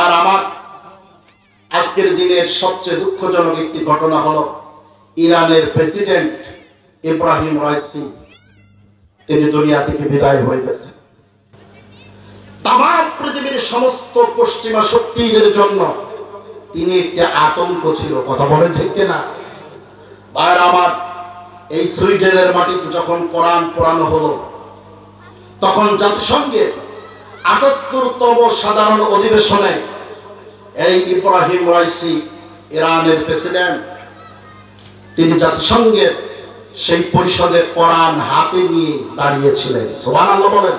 আর আমার আজকের দিনের সবচেয়ে দুঃখজনক একটি ঘটনা হলো ইরানের প্রেসিডেন্ট ইব্রাহিম রাইসি, তিনি দুনিয়া থেকে বিদায় হয়ে গেছে তাম পৃথিবীর সমস্ত পশ্চিমা শক্তিদের জন্য তিনি একটি আতঙ্ক ছিল, কথা বলেন ঠিক না আর আমার এই সুইডেনের মাটিতে যখন কোরআন পড়ানো হলো, তখন জাতিসংঘের আটাত্তরতম সাধারণ অধিবেশনে এই ইব্রাহিম রাইসি ইরানের প্রেসিডেন্ট, তিনি জাতিসংঘের সেই পরিষদে কোরআন হাতে নিয়ে দাঁড়িয়েছিলেন। সোহান বলেন।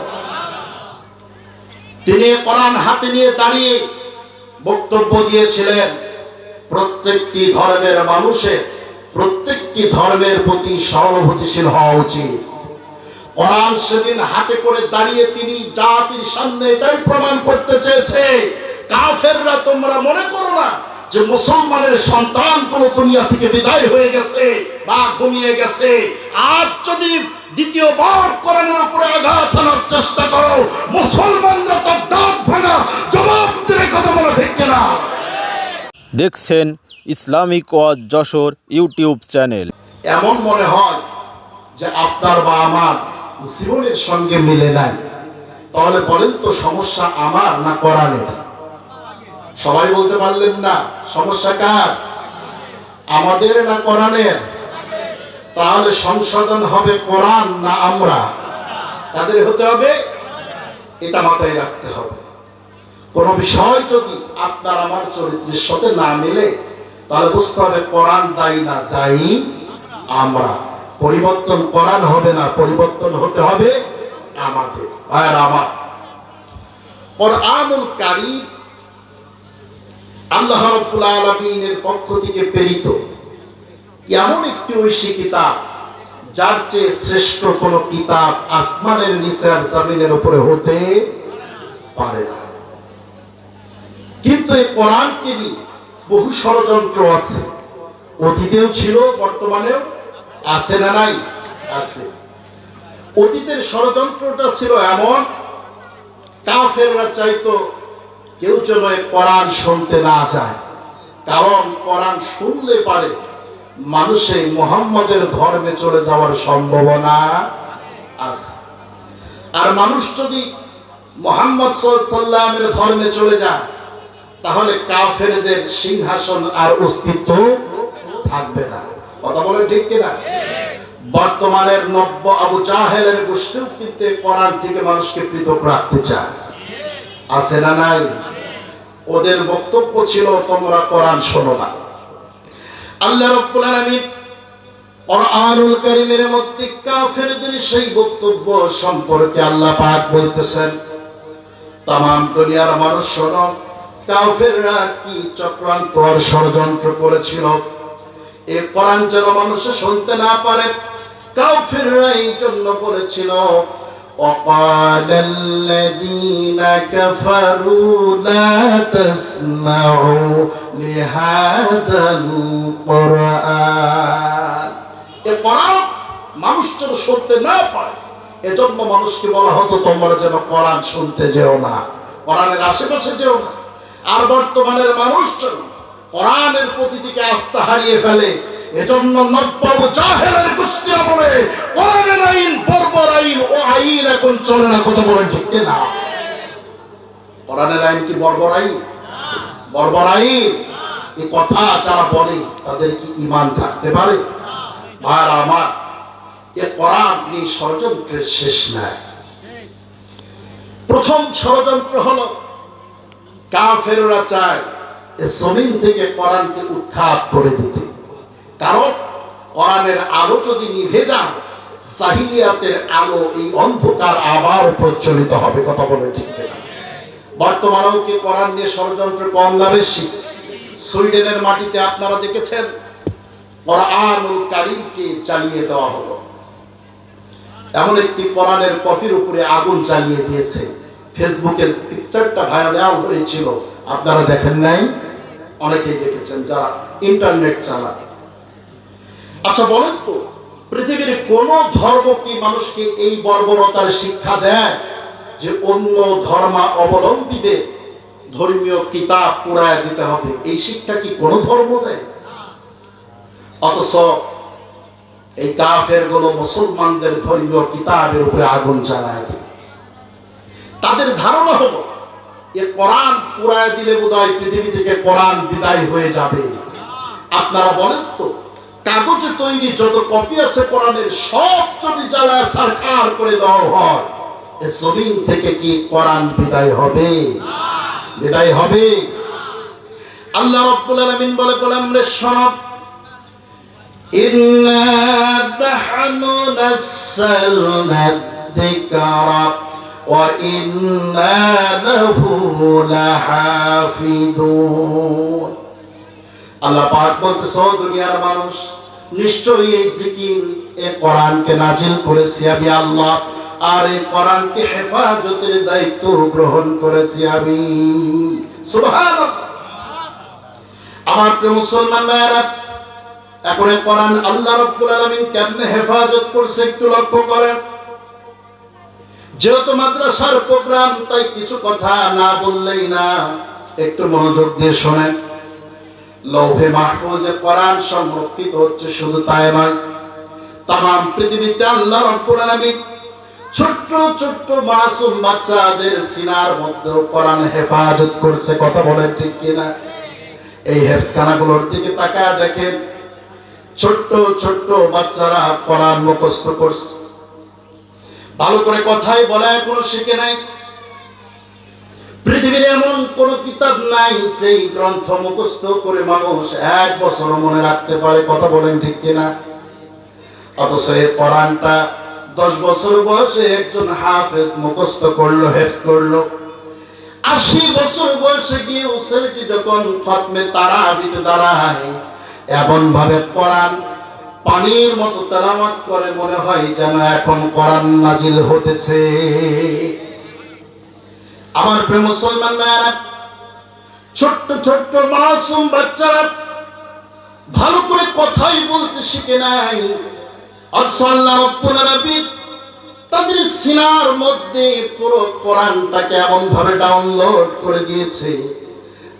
তিনি কোরআন হাতে নিয়ে দাঁড়িয়ে বক্তব্য দিয়েছিলেন, প্রত্যেকটি ধর্মের মানুষের, প্রত্যেকটি ধর্মের প্রতি সহানুভূতিশীল হওয়া উচিত। কোরআন সেদিন হাতে করে দাঁড়িয়ে তিনি জাতির সামনে এটাই প্রমাণ করতে চেয়েছে। কাফেররা তোমরা মনে করো না যে মুসলমানের সন্তান কোন দুনিয়া থেকে বিদায় হয়ে গেছে বা ঘুমিয়ে গেছে। আর যদি দ্বিতীয়বার কোরআনের উপরে আঘাত আনার চেষ্টা করো মুসলমানরা তার দাঁত ভাঙা জবাব দেবে কথা বলে ঠিক না দেখছেন ইসলামিক ওয়াজ যশোর ইউটিউব চ্যানেল। এমন মনে হয় যে আপনার বা আমার জীবনের সঙ্গে মিলে নাই। তাহলে বলেন তো সমস্যা আমার না কোরআনের সবাই বলতে পারলেন না, সমস্যা কার? আমাদের না কোরআনের তাহলে সংশোধন হবে কোরআন না আমরা? তাদের হতে হবে, এটা মাথায় রাখতে হবে। কোন বিষয় যদি আপনার আমার চরিত্রের সাথে না মিলে, তাহলে বুঝতে হবে কোরআন দায়ী না দায়ী আমরা। পরিবর্তন কোরআন হবে না, পরিবর্তন হতে হবে আমাদের আর আমার? কোরআনুল কারীম আল্লাহ রাব্বুল আলামিনের পক্ষ থেকে প্রেরিত। এমন একটি ঐশী কিতাব, যার চেয়ে শ্রেষ্ঠ কোন কিতাব আসমানের নিচে আর জমিনের উপরে হতে পারে না। কিন্তু এই কোরআনকে বহু ষড়যন্ত্র আছে। অতীতেও ছিল, বর্তমানেও আছে না নাই? আছে। অতীতের ষড়যন্ত্রটা ছিল এমন, কাফেররা চাইতো কেউ যেন কোরআন শুনতে না যায়। কারণ কোরআন শুনলে পারে মানুষে মোহাম্মদের ধর্মে চলে যাওয়ার সম্ভাবনা আছে। আর মানুষ যদি মোহাম্মদ সাল্লামের ধর্মে চলে যায়, তাহলে কাফেরদের সিংহাসন আর অস্তিত্ব থাকবে না। কথা বলে ঠিক কিনা? বর্তমানের নব্য আবু জাহেলের গোষ্ঠীও কিন্তু কোরআন থেকে মানুষকে পৃথক রাখতে চায়। আছে না নাই? ওদের বক্তব্য ছিল, তোমরা কোরআন শোনো না। আল্লাহ রব্বুল আলামিন কোরআনুল কারীমের মধ্যে কাফেরদের সেই বক্তব্য সম্পর্কে আল্লাহ পাক বলতেছেন তাম দুনিয়ার মানুষ শোনো, কাফেররা কি চক্রান্ত আর ষড়যন্ত্র করেছিল? এ কোরআন যেন মানুষে শুনতে না পারে কাফেররা এই জন্য বলেছিল وقال الذين كفروا لا تسمعوا لهذا القرآن এ কোরআন মানুষ যেন শুনতে না পারে এজন্য মানুষকে বলা হতো তোমরা যেন কোরআন শুনতে যেও না কোরআনের আশেপাশে যেও না আর বর্তমানের মানুষ যেন কোরআনের প্রতি দিকে আস্থা হারিয়ে ফেলে, এজন্য নব্বাবু জাহেলের গোষ্ঠী বলে কোরআনের আইন বর্বর আইন ও আইন এখন চলে না, কথা বলে ঠিক না কোরআনের আইন কি বর্বর আইন বর্বর আইন এই কথা যারা বলে, তাদের কি ইমান থাকতে পারে? আর আমার, এ কোরআন এই ষড়যন্ত্রের শেষ নাই। প্রথম ষড়যন্ত্র হলো, কাফেররা চায় এ জমিন থেকে কোরআনকে উৎখাত করে দিতে। কারণ কোরআনের আলো যদি নিভে যায়, জাহিলিয়াতের আলো এই অন্ধকার আবার প্রচলিত হবে, কথা বলে ঠিক না বর্তমানেও কি কোরআন নিয়ে ষড়যন্ত্র কম না বেশি? সুইডেনের মাটিতে আপনারা দেখেছেন, কোরআনুল কারিমকে চালিয়ে দেওয়া হলো। এমন একটি কোরআনের কপির উপরে আগুন চালিয়ে দিয়েছে। ফেসবুকের পিকচারটা ভাইরাল হয়েছিল। আপনারা দেখেন নাই? অনেকেই দেখেছেন যারা ইন্টারনেট চালায়। আচ্ছা বলেন তো, পৃথিবীর কোন ধর্ম কি মানুষকে এই বর্বরতার শিক্ষা দেয় যে অন্য ধর্মা অবলম্বীদের ধর্মীয় কিতাব পুরায় দিতে হবে? এই শিক্ষা কি কোনো ধর্ম দেয়? অথচ এই কাফেরগুলো মুসলমানদের ধর্মীয় কিতাবের উপরে আগুন দেয়। তাদের ধারণা হলো, এ কোরআন পুরায় দিলে বোধহয় পৃথিবী থেকে কোরআন বিদায় হয়ে যাবে। আপনারা বলেন তো, কাগজে তৈরি যত কপি আছে কোরআনের সব যদি জ্বালায় সরকার করে দেওয়া হয়, এ জমিন থেকে কি কোরআন বিদায় হবে? বিদায় হবে? আল্লাহ রব্বুল আলামিন বলে কলাম রে সব ইন্না নাসালনা وإنا له لحافظون আল্লাহ পাক বলতেছ দুনিয়ার মানুষ নিশ্চয়ই এই জিকির এ কোরআনকে নাজিল করেছি আমি আল্লাহ আর এই কোরআনকে হেফাজতের দায়িত্ব গ্রহণ করেছি আমি সুবহানাল্লাহ আমার প্রিয় মুসলমান ভাইয়েরা এখন এই কোরআন আল্লাহ রাব্বুল আলামিন কেমনে হেফাজত করছে একটু লক্ষ্য করেন যেহেতু মাদ্রাসার প্রোগ্রাম তাই কিছু কথা না বললেই না। একটু মনোযোগ দিয়ে শোনেন। লৌহে মাহফুজে কোরআন সংরক্ষিত হচ্ছে শুধু তাই নয়। তাম পৃথিবীতে আল্লাহ রাব্বুল আলামিন ছোট্ট ছোট্ট মাসুম বাচ্চাদের সিনার মধ্যে কোরআন হেফাজত করছে। কথা বলেন ঠিক কিনা? এই হেফসখানাগুলোর দিকে তাকায় দেখেন। ছোট্ট ছোট্ট বাচ্চারা কোরআন মুখস্থ করছে। ভালো করে কথাই বলা এখনও শিখে নাই। পৃথিবীর এমন কোন কিতাব নাই যেই গ্রন্থ মুখস্থ করে মানুষ এক বছর মনে রাখতে পারে, কথা বলেন ঠিক কিনা? অথচ এই কোরআনটা দশ বছর বয়সে একজন হাফেজ মুখস্থ করল, হেফজ করল। আশি বছর বয়সে গিয়ে ছেলেটি যখন খতমে তারা আবিতে দাঁড়ায় এমন ভাবে কোরআন পানির মতো তেলাওয়াত করে মনে হয় যেন এখন কোরআন নাজিল হতেছে। আমার প্রিয় মুসলমান ভাইয়েরা, ছোট্ট ছোট্ট মাসুম বাচ্চারা ভালো করে কথাই বলতে শিখে নাই। তাদের সিনার মধ্যে পুরো কোরআনটাকে এমন ভাবে ডাউনলোড করে দিয়েছে।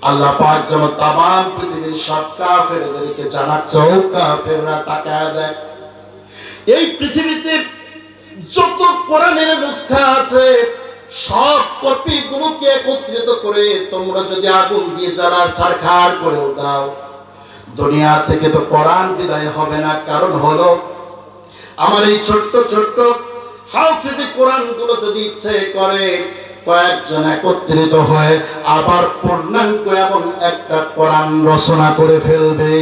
আল্লাহ পাক যেন তামাম পৃথিবীর সব কাফেরদেরকে জানাচ্ছে ও কাফেররা তাকায় দেখ এই পৃথিবীতে যত কোরআনের নুসখা আছে, সব কপি গুলোকে একত্রিত করে তোমরা যদি আগুন দিয়ে জ্বালা সারখার করে দাও। দুনিয়া থেকে তো কোরআন বিদায় হবে না, কারণ হলো আমার এই ছোট্ট ছোট্ট হাফিজে কোরআনগুলো যদি ইচ্ছে করে কয়েকজন একত্রিত হয়ে আবার পূর্ণাঙ্গ এমন একটা কোরআন রচনা করে ফেলবে।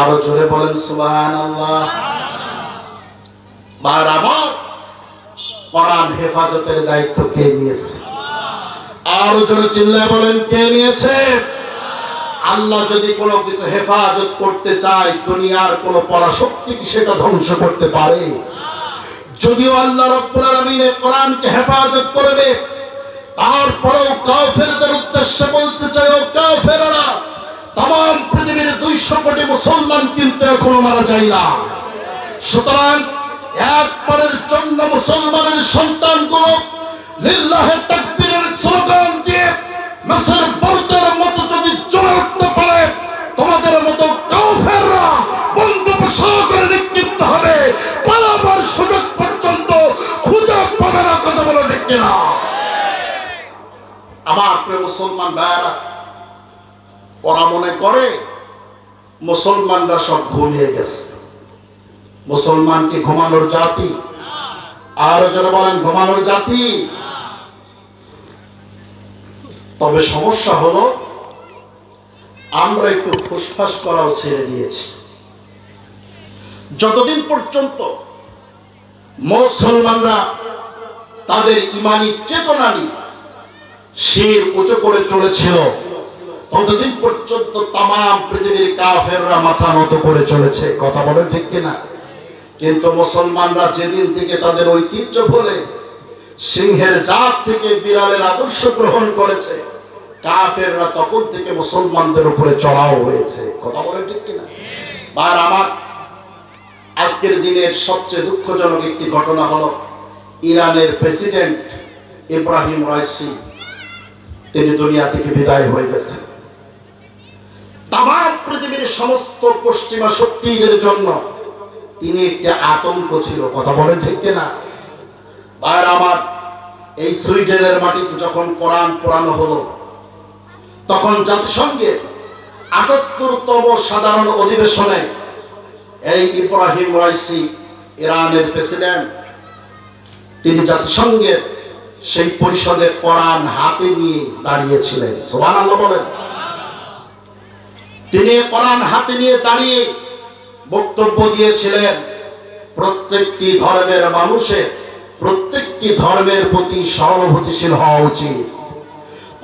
আরও জোরে বলেন সুবাহান আল্লাহ কোরআন হেফাজতের দায়িত্ব কে নিয়েছে? আরও জোরে চিল্লায় বলেন, কে নিয়েছে? আল্লাহ যদি কোনো কিছু হেফাজত করতে চায়, দুনিয়ার কোনো পরাশক্তি কি সেটা ধ্বংস করতে পারে? যদিও আল্লাহ রব্বুল আলামিন কোরআনকে হেফাজত করবে, তারপরেও কাফেরদের উদ্দেশ্যে বলতে চাই, ও কাফেররা, তাম পৃথিবীর দুইশো কোটি মুসলমান কিন্তু এখনও মারা যায় না। সুতরাং একবারের জন্য মুসলমানের সন্তানগুলো নির্লাহে তাকবীরের মুসলমান ওরা মনে করে মুসলমানরা সব ঘুমিয়ে গেছে। ঘুমানোর জাতি? বলেন, ঘুমানোর জাতি? তবে সমস্যা হলো, আমরা একটু ফুসফাস করাও ছেড়ে দিয়েছি। যতদিন পর্যন্ত মুসলমানরা তাদের ইমানি চেতনা নিয়ে শির উঁচু করে চলেছিল। ততদিন পর্যন্ত তাম পৃথিবীর কাফেররা মাথা নত করে চলেছে। কথা বলে ঠিক কিনা? কিন্তু মুসলমানরা যেদিন থেকে তাদের ঐতিহ্য বলে সিংহের জাত থেকে বিড়ালের আদর্শ গ্রহণ করেছে, কাফেররা তখন থেকে মুসলমানদের উপরে চড়াও হয়েছে। কথা বলে ঠিক কিনা? আর আমার আজকের দিনের সবচেয়ে দুঃখজনক একটি ঘটনা হলো, ইরানের প্রেসিডেন্ট ইব্রাহিম রাইসি তিনি দুনিয়া থেকে বিদায় হয়ে গেছেন। তাম পৃথিবীর সমস্ত পশ্চিমা শক্তিদের জন্য তিনি একটি আতঙ্ক ছিল, কথা বলেন ঠিক কিনা? আর আমার এই সুইডেনের মাটিতে যখন কোরআন পড়ানো হলো, তখন জাতিসংঘের আটাত্তরতম সাধারণ অধিবেশনে এই ইব্রাহিম রাইসি ইরানের প্রেসিডেন্ট, তিনি জাতিসংঘের সেই পরিষদে কোরআন হাতে নিয়ে দাঁড়িয়েছিলেন। সোহান আল্লাহ বলেন। তিনি কোরআন হাতে নিয়ে দাঁড়িয়ে বক্তব্য দিয়েছিলেন, প্রত্যেকটি ধর্মের মানুষের প্রত্যেকটি ধর্মের প্রতি সহানুভূতিশীল হওয়া উচিত।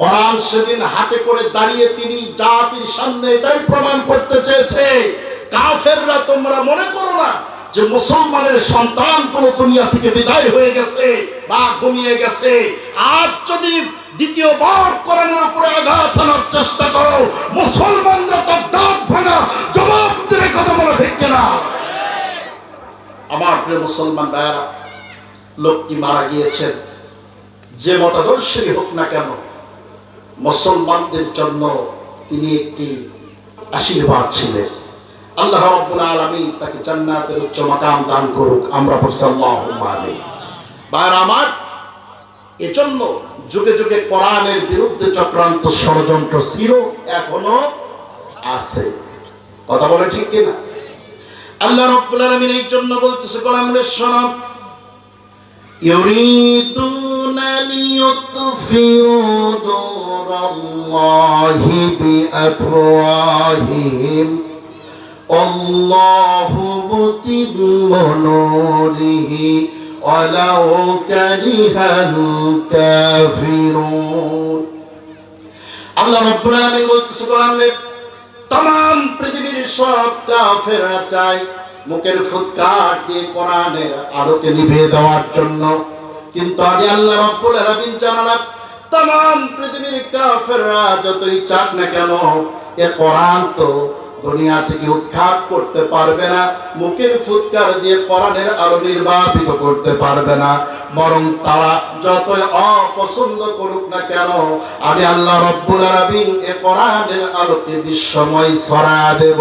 কোরআন সেদিন হাতে করে দাঁড়িয়ে তিনি জাতির সামনে এটাই প্রমাণ করতে চেয়েছে, কাফেররা তোমরা মনে করো না যে মুসলমানের সন্তান কোন দুনিয়া থেকে বিদায় হয়ে গেছে, বা ঘুমিয়ে গেছে, আজ যদি দ্বিতীয়বার কোরআনের উপরে আঘাত আনার চেষ্টা করো, মুসলমানরা তার দাঁত ভাঙা জবাব দেবে কথা বলে ঠিক না আমার প্রিয় মুসলমান ভাইয়ারা, লোকটি মারা গিয়েছেন যে মতাদর্শেরই হোক না কেন, মুসলমানদের জন্য তিনি একটি আশীর্বাদ ছিলেন। আল্লাহ রাব্বুল আলামিন তাকে জান্নাতের উচ্চ মাকাম দান করুক আমরা বলছি আল্লাহুম্মা আমিন ভাইরা আমার এজন্য যুগে যুগে কোরআনের বিরুদ্ধে চক্রান্ত ষড়যন্ত্র ছিল এখনো আছে কথা বলে ঠিক কিনা আল্লাহ রাব্বুল আলামিন এই জন্য বলতেছে কোরআনের শোনো يريدون ليطفئوا نور الله بأفواههم الله متم نوره ولو كره الكافرون আল্লাহ রব্বুল আলামিন বলতেছে কোরআনে तमाम পৃথিবীর সব কাফেররা চায় মুখের ফুৎকার দিয়ে কোরআনের আলোকে নিভিয়ে দেওয়ার জন্য কিন্তু আগে আল্লাহ রব্বুল আলামিন জানালেন तमाम পৃথিবীর কাফেররা যতই চাক না কেন এ কোরআন তো দুনিয়া থেকে উৎখাত করতে পারবে না, মুখের ফুৎকার দিয়ে কোরআনের আলো নির্বাপিত করতে পারবে না। বরং তারা যতই অপছন্দ করুক না কেন, আমি আল্লাহ রব্বুল আলামিন এ কোরআনের আলোকে বিশ্বময় ছড়া দেব।